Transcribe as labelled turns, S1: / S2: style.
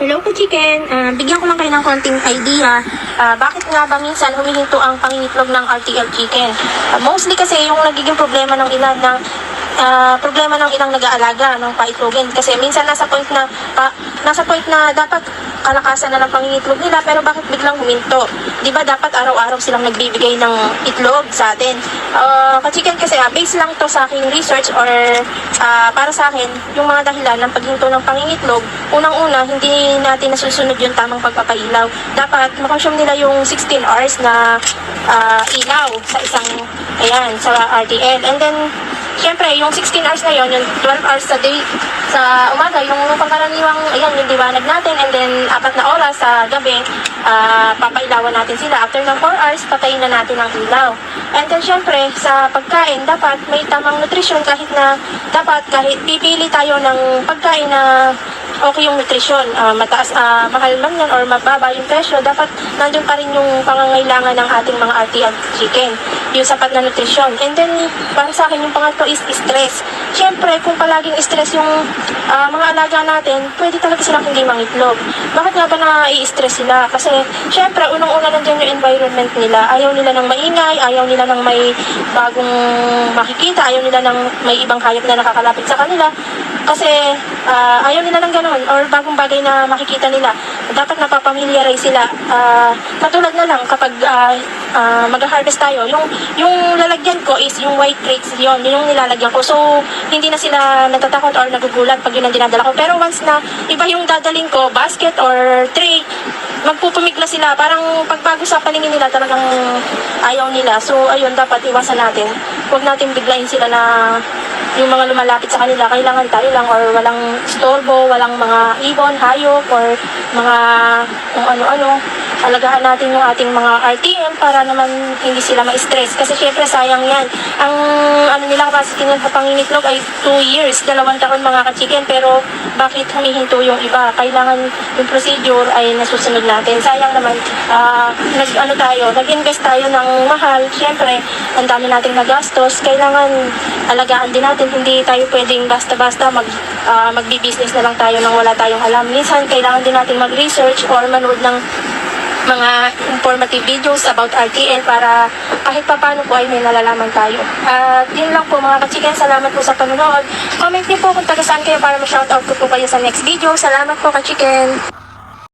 S1: Hello po, chicken. Ah, bigyan ko lang kayo ng konting idea. Ah, bakit nga ba minsan humihinto ang pangingitlog ng RTL chicken? Ah, mostly kasi yung nagiging problema ng ilan ng ah, problema ng ilang nag-aalaga ng paitlogin. Kasi minsan nasa point na pa, nasa point na dapat kalakasan na ng pangingitlog nila pero bakit biglang huminto? 'Di ba dapat araw-araw silang nagbibigay ng itlog sa atin? Ah, ka-chicken kasi ah, base lang to sa aking research or ah, para sa akin yung mga dahilan ng paghinto ng pangingitlog, unang-una hindi natin nasusunod yung tamang pagpapailaw. Dapat makonsume nila yung 16 hours na ah, ilaw sa isang ayan sa RTL. And then Siyempre, yung 16 hours na yon, yung 12 hours sa day, sa umaga, yung pangkaraniwang, ayan, yung liwanag natin, and then, apat na oras sa gabi, ah, papailawan natin sila. After ng 4 hours, patayin na natin ang ilaw. And then, syempre, sa pagkain, dapat may tamang nutrisyon kahit na, dapat kahit pipili tayo ng pagkain na okay yung nutrisyon, ah, mataas, ah, mahal man yan or mababa yung presyo, dapat nandun pa rin yung pangangailangan ng ating mga RTL chicken, yung sapat na nutrisyon. And then, para sa akin, yung pangatlo is stress. Siyempre, kung palaging stress yung ah, mga alaga natin, pwede talaga silang hindi mangitlog. Bakit nga ba na-i-stress sila? Kasi, siyempre, unang-una nandiyan yung environment nila. Ayaw nila ng maingay, ayaw nila ng may bagong makikita, ayaw nila ng may ibang hayop na nakakalapit sa kanila. Kasi ah, ayaw nila ng ganun or bagong bagay na makikita nila. Dapat napapamiliarize sila. Ah, katulad na lang kapag ah, ah, mag-harvest tayo, yung, yung lalagyan ko is yung white crates yun, yun yung nilalagyan ko. So, hindi na sila natatakot or nagugulat pag yun ang dinadala ko. Pero once na iba yung dadaling ko, basket or tray, magpupumigla sila. Parang pagbago sa paningin nila, talagang ayaw nila. So, ayun, dapat iwasan natin. Huwag natin biglayin sila na yung mga lumalapit sa kanila, kailangan tayo lang or walang storbo, walang mga ibon, hayop, or mga kung ano-ano. Alagaan natin yung ating mga RTM para naman hindi sila ma-stress. Kasi syempre sayang yan. Ang ano nila kasi pangingitlog ay 2 years, dalawang taon mga ka-chicken. Pero bakit humihinto yung iba? Kailangan yung procedure ay nasusunod natin. Sayang naman, ah, nag, ano tayo, nag-invest tayo ng mahal. Syempre, ang dami nating nagastos. Kailangan alagaan din natin. Hindi tayo pwedeng basta-basta mag, ah, magbi-business na lang tayo nang wala tayong alam. Minsan, kailangan din natin mag-research or manood ng mga informative videos about RTL para kahit papano po ay may nalalaman tayo. At yun lang po mga ka-chicken. Salamat po sa panonood. Comment niyo po kung taga saan kayo para ma-shoutout ko po kayo sa next video. Salamat po ka-chicken.